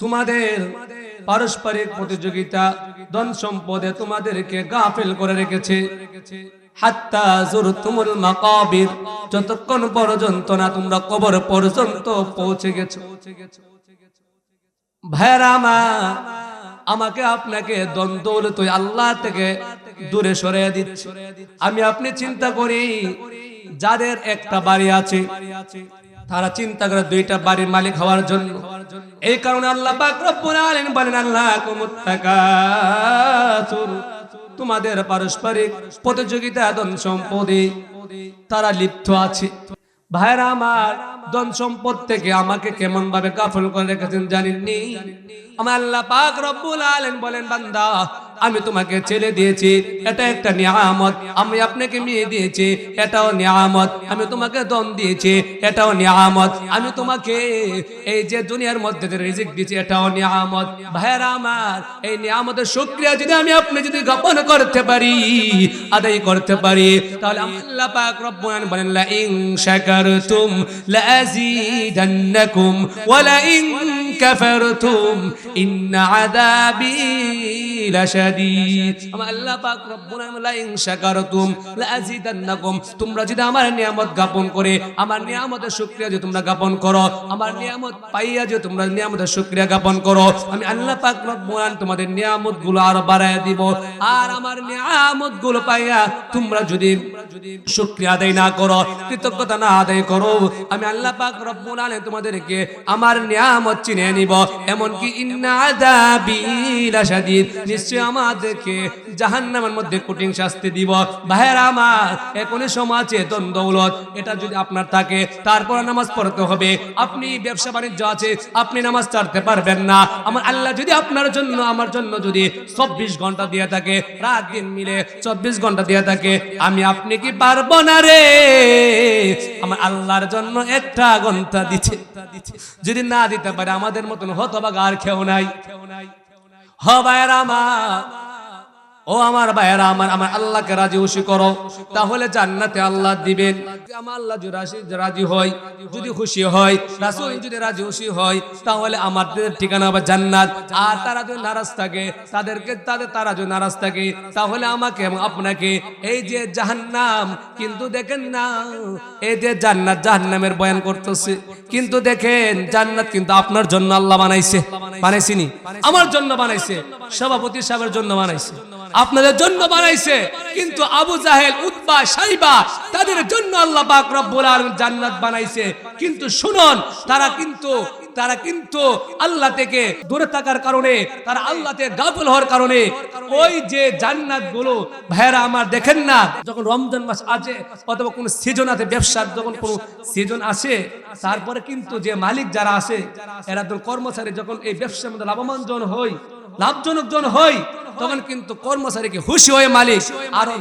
তোমাদের পারস্পরিক প্রতিযোগিতা, ধন সম্পদে তোমাদেরকে গাফিল করে রেখেছে। যতক্ষণ পর্যন্ত না তোমরা কবর পর্যন্ত পৌঁছে গেছো। আমাকে আপনাকে দ্বন্দ্ব তুই আল্লাহ থেকে দূরে দিচ্ছে। আমি আপনি চিন্তা করি, যাদের একটা বাড়ি আছে তারা চিন্তা করে দুইটা বাড়ির মালিক হওয়ার জন্য। এই কারণে আল্লাহ বলেন, আল্লাহ তোমাদের পারস্পরিক প্রতিযোগিতা, ধন সম্পদে তারা লিপ্ত আছে। ভাইরা আমার, ধন সম্পদ থেকে আমাকে কেমন ভাবে গাফল করে রেখেছেন জানেননি? আমার আল্লাহ পাক রব্বুল আলামিন বলেন, বান্দা আমি তোমাকে ছেলে দিয়েছি। এটা একটা নিয়ামত। আমি আপনাকে মেয়ে দিয়েছি। এটাও নিয়ামত। আমি তোমাকে দন দিয়েছি। এটাও নিয়ামত। আমি তোমাকে এই যে দুনিয়ার মধ্যে যে রিজিক দিয়েছি, এটাও নিয়ামত। ভাইরা আমার, এই নিয়ামতের শুকরিয়া যদি আমি আপনি যদি জ্ঞাপন করতে পারি, আদায় করতে পারি, তাহলে আল্লাহ পাক রব্বুল আলামিন বলেন লা ইন শাকারতুম লা আযীদান্নাকুম ওয়া লা ইন কাফারতুম ইন্না আযাবি লাশাদীদ নিয়ামত জ্ঞাপন করে, আমার নিয়ামতের শুকরিয়া আমার নিয়ামত পাইয়া পাইয়া তোমরা যদি শুকরিয়া আদায় না করো, কৃতজ্ঞতা না আদায় করো, আমি আল্লাহ পাক রব্বুল তোমাদেরকে আমার নিয়ামত চিনে নিব। এমনকি ইন্না আযাবি লাশাদীদ নিশ্চয় আমাদেরকে জাহান্নামের মধ্যে কঠিন শাস্তি দিব। ভাইয়ের আমার, এখনই সমাজে দন এটা যদি আপনার থাকে, তারপর নামাজ পড়তে হবে। আপনি ব্যবসা বাণিজ্য আছে, আপনি নামাজ ছাড়তে পারবেন না। আমার আল্লাহ যদি আপনার জন্য, আমার জন্য যদি চব্বিশ ঘণ্টা দিয়ে থাকে, রাত দিন মিলে চব্বিশ ঘণ্টা দিয়ে থাকে, আমি আপনি কি পারব না রে? আমার আল্লাহর জন্য একটা ঘণ্টা দিচ্ছে যদি না দিতে পারে, আমাদের মতন হতবাগ আর কেউ নাই। হ ভাইয়ের আমার ও আমার ভাইয়েরা, আমার আমার আল্লাহকে রাজি খুশি করো তাহলে জান্নাতে আল্লাহ দিবেন। আমার আল্লাহ রাজি হয়, যদি খুশি হয়, রাসূল যদি রাজি খুশি হয়, তাহলে আমাদের ঠিকানা হবে জান্নাত। আর তারা যদি নারাজ থাকে, তাদেরকে, তাদের, তারা যদি নারাজ থাকে, তাহলে আমাকে এবং আপনাকে এই যে জাহান্নাম, কিন্তু দেখেন না, এই যে জান্নাত জাহান্নামের বয়ান করতেছে, কিন্তু দেখেন জান্নাত কিন্তু আপনার জন্য আল্লাহ বানাইছে। বানাইছিনি? আমার জন্য বানাইছে। সভাপতি সাহেবের জন্য বানাইছে। আপনাদের জন্য বানাইছে। কিন্তু আবু জাহেল, উতবা, সাইবা, তাদের জন্য আল্লাহ পাক আলামিন জান্নাত বানাইছে। কিন্তু শুনুন, তারা কিন্তু তারা কিন্তু আল্লাহ থেকে দূরে থাকার কারণে, তারা আল্লাহ থেকে গাফল হওয়ার কারণে ওই যে জান্নাতগুলো ভাইরা আমার দেখেন না, যখন রমজান মাস আছে অথবা কোন সিজন আছে, ব্যবসার যখন কোন সিজন আসে তারপরে কিন্তু যে মালিক যারা আছে, এরা তো কর্মচারী, যখন এই ব্যবসার মধ্যে লাভবান জন হয় লাভজনক জন হয় তখন কিন্তু কর্মচারীকে খুশি হয়ে মালিক। আরও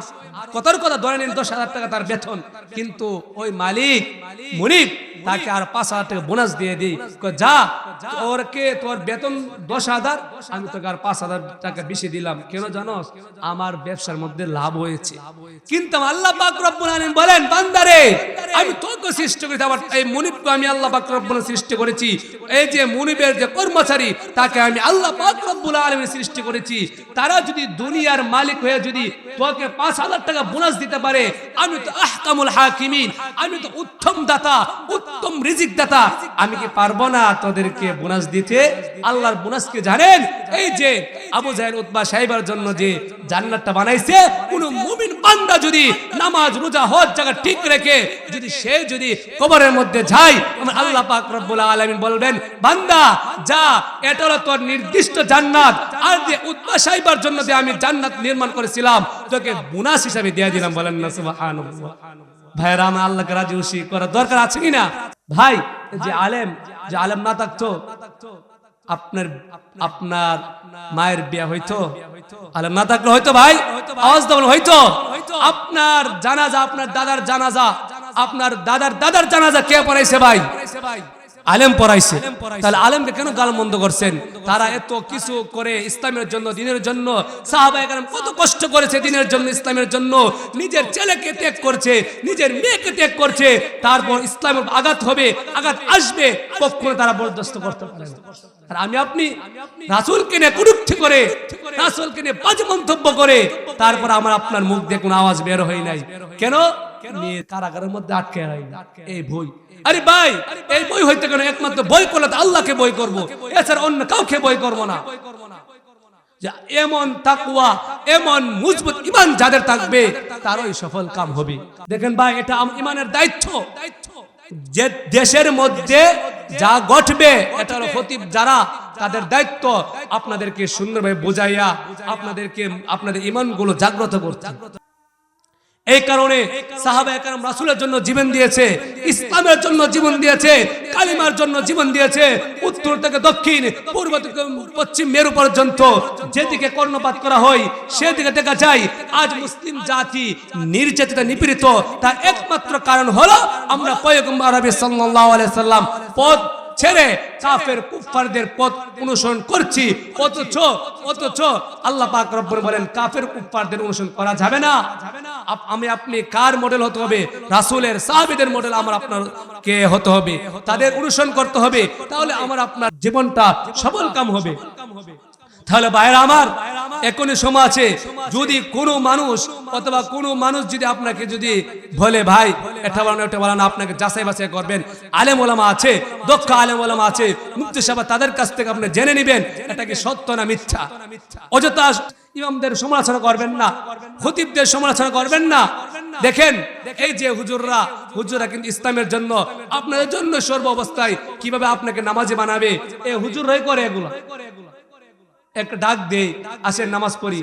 কতর কথা ধরে নিন দশ হাজার টাকা তার বেতন। কিন্তু ওই মালিক, মুনিব, তাকে আর পাঁচ হাজার টাকা বোনাস দিয়ে দিই। যা তোর কে তোর বেতন দশ হাজার, আমি তোকে আর পাঁচ হাজার টাকা বেশি দিলাম। কেন জানোস? আমার ব্যবসার মধ্যে লাভ হয়েছে। কিন্তু আল্লাহ পাক রব্বুল বলেন, বান্দারে আমি তোকে সৃষ্টি করেছি আমার এই মুনিবকে আমি আল্লাহ পাক সৃষ্টি করেছি। এই যে মুনিবের যে কর্মচারী, তাকে আমি আল্লাহ পাক আলামিন সৃষ্টি করেছি। তারা যদি দুনিয়ার মালিক হয়ে যদি তোকে পাঁচ হাজার টাকা বোনাস দিতে পারে, আমি তো আহকামুল হাকিমিন, আমি তো উত্তম দাতা, উত্তম রিজিক দাতা। আমি কি পারব না তোদেরকে বোনাস দিতে? আল্লাহর বোনাস কি জানেন? এই যে আবু জাহেল উতবা সাহেবের জন্য যে জান্নাতটা বানাইছে, কোন মুমিন বান্দা যদি নামাজ, রোজা, হজ জায়গা ঠিক রেখে যদি সে যদি কবরের মধ্যে যায়, আমার আল্লাহ পাক রব্বুল আলামিন বলবেন, বান্দা, যা, এটা হলো তোর নির্দিষ্ট জান্নাত। আর যে সাহেবের জন্য যে আমি জান্নাত নির্মাণ করেছিলাম, তোকে বোনাস হিসাবে দিয়ে দিলাম। বলেন না, সুবহানাল্লাহ। ভাইরা, আমার আল্লাহকে রাজি খুশি করার দরকার আছে কি না ভাই যে আলেম যে আলেম না থাকতো আপনার আপনার মায়ের বিয়া হইতো? আরে না থাকলে হয়তো ভাই? আওয়াজ দেবেন হয়তো আপনার জানাজা আপনার দাদার জানাজা আপনার দাদার দাদার জানাজা কে পড়াইছে ভাই। আলেম পড়াইছে। তাহলে আলেমকে কেন গাল মন্দ করছেন? তারা এত কিছু করে ইসলামের জন্য দিনের জন্য সাহাবায়ে কেরাম কত কষ্ট করেছে দিনের জন্য ইসলামের জন্য। নিজের ছেলেকে ত্যাগ করছে নিজের মেয়েকে ত্যাগ করছে তারপর ইসলামের আঘাত হবে আঘাত আসবে কখনো তারা বরদাস্ত করতে পারে আর আমি আপনি রাসূলকে নিয়ে কুরুক্তি করে রাসূলকে নিয়ে বাজে মন্তব্য করে তারপর আমার আপনার মুখ দিয়ে কোনো আওয়াজ বের হয় নাই। কেন? কারাগারের মধ্যে আটকে হয় এই বই আরে ভাই, এই বই হইতে কেন একমাত্র বই করলে আল্লাহকে বই করব? এছাড়া অন্য কাউকে বই করব না। এমন তাকুয়া এমন মজবুত ইমান যাদের থাকবে, তারই সফল কাম হবে। দেখেন ভাই, এটা ইমানের দায়িত্ব। যে দেশের মধ্যে যা ঘটবে এটা হলো খতিব যারা, তাদের দায়িত্ব আপনাদেরকে সুন্দরভাবে বুঝাইয়া আপনাদেরকে আপনাদের ইমানগুলো জাগ্রত করতে। এই কারণে রাসূলের জন্য জীবন দিয়েছে, ইসলামের জন্য জীবন দিয়েছে, কালিমার জন্য জীবন দিয়েছে, উত্তর থেকে দক্ষিণ, পূর্ব থেকে পশ্চিম মেরু পর্যন্ত যেদিকে কর্ণপাত করা হয় সেদিকে দেখা যায়, আজ মুসলিম জাতি নির্যাতিত, নিপীড়িত, তার একমাত্র কারণ হলো আমরা পয়গম্বর আরবি সাল্লাল্লাহু আলাইহি সাল্লাম পথ ছেড়ে কাফের কুফফারদের পথ অনুসরণ করছি। অথচ অথচ আল্লাহ পাক রব্বুল বলেন, কাফের কুফফারদের অনুসরণ করা যাবে না। আমি, আপনি কার মডেল হতে হবে? রাসূলের সাহাবীদের মডেল আমার আপনার কে হতে হবে। তাদের অনুসরণ করতে হবে। তাহলে আমার আপনার জীবনটা সবল কাম হবে। তাহলে বাইরে আমার, এখনই সময় আছে। যদি কোনো মানুষ অথবা কোনো মানুষ যদি আপনাকে যদি বলে, ভাই, এটা বলেন এটা বলেন, আপনাকে যাচাই বাছাই করবেন। আলেম ওলামা আছে, দক্ষ আলেম ওলামা আছে মুক্তি সাহেব তাদের কাছ থেকে আপনি জেনে নেবেন, এটা কি সত্য না মিথ্যা? অযথা ইমামদের সমালোচনা করবেন না, খতিবদের সমালোচনা করবেন না। দেখেন, এই যে হুজুররা হুজুররা কিন্তু ইসলামের জন্য, আপনাদের জন্য সর্ব অবস্থায় কীভাবে আপনাকে নামাজে বানাবে এই হুজুররাই করে এগুলো। একটা ডাক দেই আসেন নামাজ পড়ি।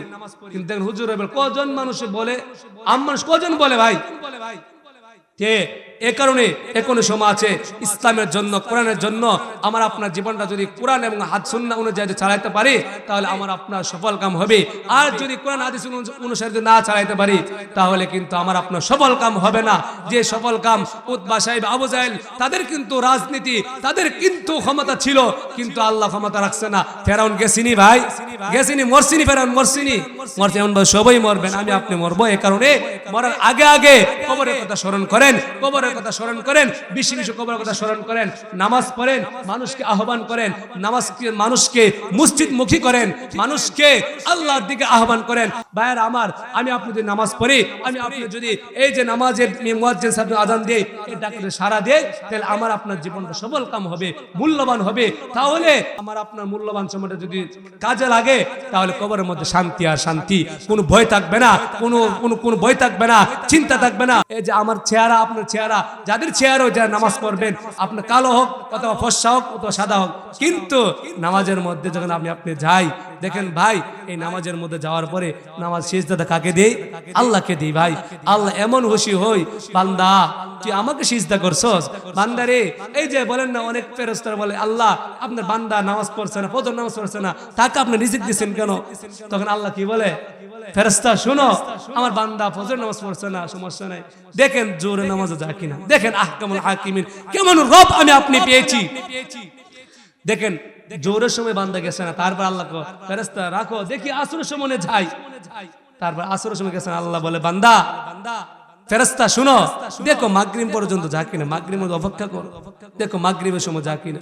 কিন্তু দেখেন হুজুর কজন মানুষ বলে? আম মানুষ কজন বলে ভাই? কে? এ কারণে এখনও সময় আছে, ইসলামের জন্য, কোরআনের জন্য আমার আপনার জীবনটা যদি কোরআন এবং হাত সুন্না অনুযায়ী চালাইতে পারি, তাহলে আমার আপনার সফল কাম হবে। আর যদি কোরআন হাদিস অনুসারে যদি না চালাইতে পারি, তাহলে কিন্তু আমার আপনার সফল কাম হবে না। যে সফল কাম উতবা সাহেব, আবু জাহেল, তাদের কিন্তু রাজনীতি, তাদের কিন্তু ক্ষমতা ছিল, কিন্তু আল্লাহ ক্ষমতা রাখছে না। ফেরাউন গেছিনি ভাই? গেছিনি, মরছিনি ফেরাউন, মরছিনি? মরছে এমন সবাই মরবেন, আমি আপনি মরবো। এ কারণে মরার আগে আগে কবরের কথা স্মরণ করেন কবরের কথা স্মরণ করেন, বেশি বেশি কবরের কথা স্মরণ করেন, নামাজ পড়েন, মানুষকে আহ্বান করেন, নামাজকে মানুষকে মসজিদ মুখী করেন, মানুষকে আল্লাহর দিকে আহ্বান করেন, ভাইয়ের আমার, আমি আপনি যদি নামাজ পড়ি, আমি আপনি যদি এই যে নামাজের মুয়াজ্জিন সাহেব আজান দিয়ে এই ডাকে সারা দেয় তাহলে আমার আপনার জীবনটা সফল কাম হবে, মূল্যবান হবে। তাহলে আমার আপনার মূল্যবান সময়টা যদি কাজে লাগে, তাহলে কবরের মধ্যে শান্তি আর শান্তি। কোনো ভয় থাকবে না, কোনো কোনো কোনো ভয় থাকবে না, চিন্তা থাকবে না। এই যে আমার চেহারা, আপনার চেহারা যাদের চেয়ারও যারা নামাজ পড়বেন, আপনার কালো হোক অথবা ফর্সা হোক অথবা সাদা হোক, কিন্তু নামাজের মধ্যে যখন আপনি আপনি যাই দেখেন ভাই, এই নামাজের মধ্যে যাওয়ার পরে নামাজ শেষ দাদা কাকে দেই? আল্লাহকে দিই ভাই। আল্লাহ এমন খুশি হই, বান্দা, তুই আমাকে সিজদা করছস? বান্দা রে, এই যে বলেন না, অনেক ফেরস্তারা বলে, আল্লাহ, আপনার বান্দা নামাজ পড়ছে না, ফজর নামাজ পড়ছে না, তাকে আপনি রিজিক দিচ্ছেন কেন? তখন আল্লাহ কি বলে? ফেরস্তা শুনো, আমার বান্দা ফজর নামাজ পড়ছে না, সমস্যা নাই। দেখেন জোরে নামাজে যা কিনা। দেখেন আহকামুল হাকিমিন, কেমন রব আমি আপনি পেয়েছি। দেখেন জোরের সময় বান্দা গেছে না, তারপর আল্লাহ ফেরেস্তা রাখো, দেখি আসরের সময় যাই। তারপর আসরের সময় গেছেন আল্লাহ বলে বান্দা বান্দা ফেরেস্তা শুনো। দেখো মাগরিম পর্যন্ত যা কিনা মাগরিম অপেক্ষা করো। দেখো মাগরিমের সময় যা কিনা।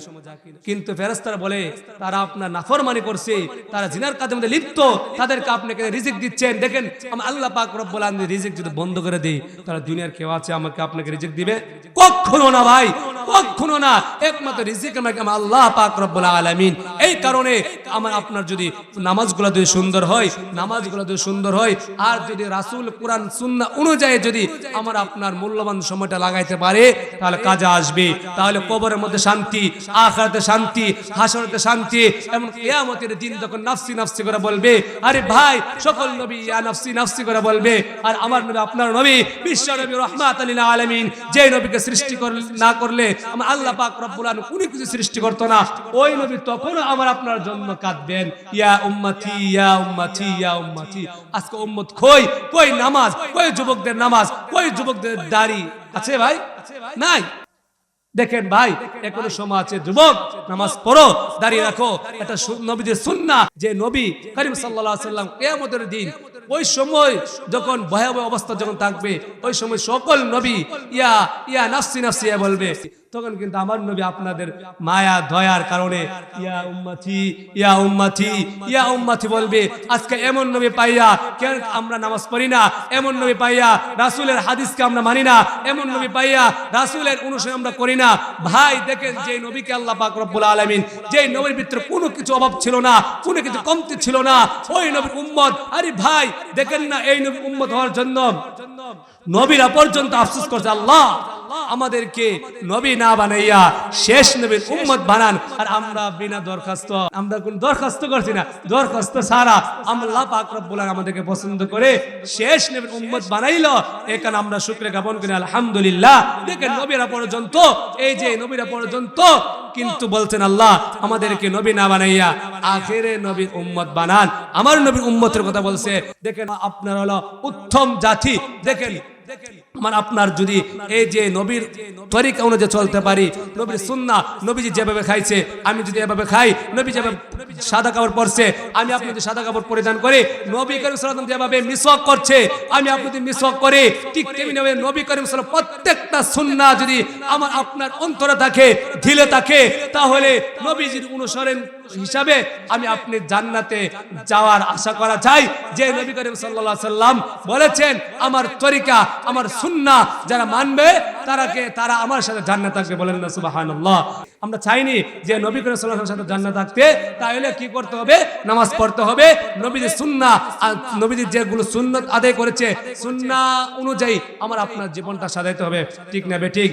কিন্তু ফেরেস্তারা বলে তারা আপনার নাফরমানি করছে তারা জিনার কাজের মধ্যে লিপ্ত তাদেরকে আপনাকে রিজিক দিচ্ছেন। দেখেন আমি আল্লাহ পাক রব্বুল আলামিন রিজিক যদি বন্ধ করে দেই তাহলে দুনিয়ার কেউ আছে আমাকে আপনাকে রিজিক দিবে? কখনো না ভাই কখনো না। একমাত্র রিজিক আমাকে আমার আল্লাহ পাক রব্বুল আলামিন। এই কারণে আমার আপনার যদি নামাজগুলো যদি সুন্দর হয় নামাজগুলো যদি সুন্দর হয় আর যদি রাসূল কোরআন সুন্নাহ অনুযায়ী যদি আমার আপনার মূল্যবান সময়টা লাগাইতে পারে তাহলে কাজে আসবে। তাহলে কবরের মধ্যে শান্তি আখিরাতে শান্তি হাসরেতে শান্তি এবং কিয়ামতের দিন যখন নাফসি নাফসি করে বলবে আরে ভাই সকল নবী ইয়া নাফসি নাফসি করে বলবে আর আমার নবী আপনার নবী বিশ্ব নবী রহমাত লিল আলামিন যে নবীকে সৃষ্টি না করলে আমার আল্লাহ পাক রব্বুল আলামিন কোনো কিছু সৃষ্টি করতো না। ওই নবী তখনও আমার আপনার জন্য কাঁদবেন ইয়া উম্মতি ইয়া উম্মতি ইয়া উম্মতি। আজকে উম্মত কই? কই নামাজ? কই যুবকদের নামাজ? কই যুবকদের দাড়ি আছে ভাই? নাই। দেখেন ভাই, এখনও সময় আছে যুবক, নামাজ পড়ো, দাঁড়িয়ে রাখো। এটা নবীদের সুন্না যে নবী করিম সাল্লাম আলাইহি সাল্লাম কেয়ামতের দিন, ওই সময় যখন ভয়াবহ অবস্থা যখন থাকবে, ওই সময় সকল নবী, ইয়া ইয়া নাসি নাফসি বলবে তখন কিন্তু আমার নবী আপনাদের মায়া, দয়ার কারণে, ইয়া উম্মতি ইয়া উম্মতি ইয়া উম্মতি বলবে, আজকে এমন নবী পাইয়া কেন আমরা নামাজ পড়ি না? এমন নবী পাইয়া রাসূলের হাদিসকে আমরা মানি না? এমন নবী পাইয়া রাসূলের অনুসরণ আমরা করি না? ভাই, দেখেন যে নবীকে আল্লাহ পাক রব্বুল আলামিন, যে নবীর ভিতরে কোনো কিছু অভাব ছিল না, কোনো কিছু কমতি ছিল না, ওই নবীর উম্মত, আরে ভাই, দেখেন না, এই নবীর উম্মত হওয়ার জন্য নবীরা পর্যন্ত আফসোস করছে আল্লাহ। আমাদেরকে নবী না বানাইয়া শেষ নবীর উম্মত বানান। আর আমরা বিনা দরখাস্ত, আমরা কোন দরখাস্ত করছি না। দরখাস্ত সারা আল্লাহ পাক রব্বুল আমাদেরকে পছন্দ করে শেষ নবীর উম্মত বানাইলো। এখানে আমরা শুকরিয়া জ্ঞাপন করি, আলহামদুলিল্লাহ। দেখেন নবীরা পর্যন্ত, এই যে নবীরা পর্যন্ত কিন্তু বলছেন, আল্লাহ, আমাদেরকে নবী না বানাইয়া আখেরে নবীর উম্মত বানান। আমার নবীর উম্মতের কথা বলছে, দেখেন, আপনার হলো উত্তম জাতি। দেখেন আমার আপনার যদি এই যে নবীর তরিকা অনুযায়ী চলতে পারি, নবীর সুন্না নবীজি যেভাবে খাইছে, আমি যদি এভাবে খাই, নবী যেভাবে সাদা কাপড় পরছে, আমি আপনি যদি সাদা কাপড় পরিধান করে। নবী করিম সাল্লাম যেভাবে মিসওয়াক করছে, আমি আপনি যদি মিসওয়াক করে। ঠিক তেমনি ভাবে নবী করিম সাল্লাম প্রত্যেকটা সুন্না যদি আমার আপনার অন্তরে থাকে, ঢিলে থাকে, তাহলে নবীজির অনুসরণ হিসাবে আমি আপনি জান্নাতে যাওয়ার আশা করা চাই। যে নবী করিম সাল্লাল্লাহু সাল্লাম বলেছেন, আমার তরিকা, আমার সুন্না যারা মানবে তারাকে তারা আমার সাথে জান্নাত থাকবে বলেন না, সুবহানাল্লাহ। আমরা চাইনি যে নবী সাল্লাল্লাহু আলাইহি সাথে জান্নাত থাকতে তাহলে কি করতে হবে? নামাজ পড়তে হবে। নবীজির সুন্না নবীজির যেগুলো সুন্নত আদায় করেছে, সুন্নাহ অনুযায়ী আমার আপনার জীবনটা সাজাইতে হবে। ঠিক না বে, ঠিক?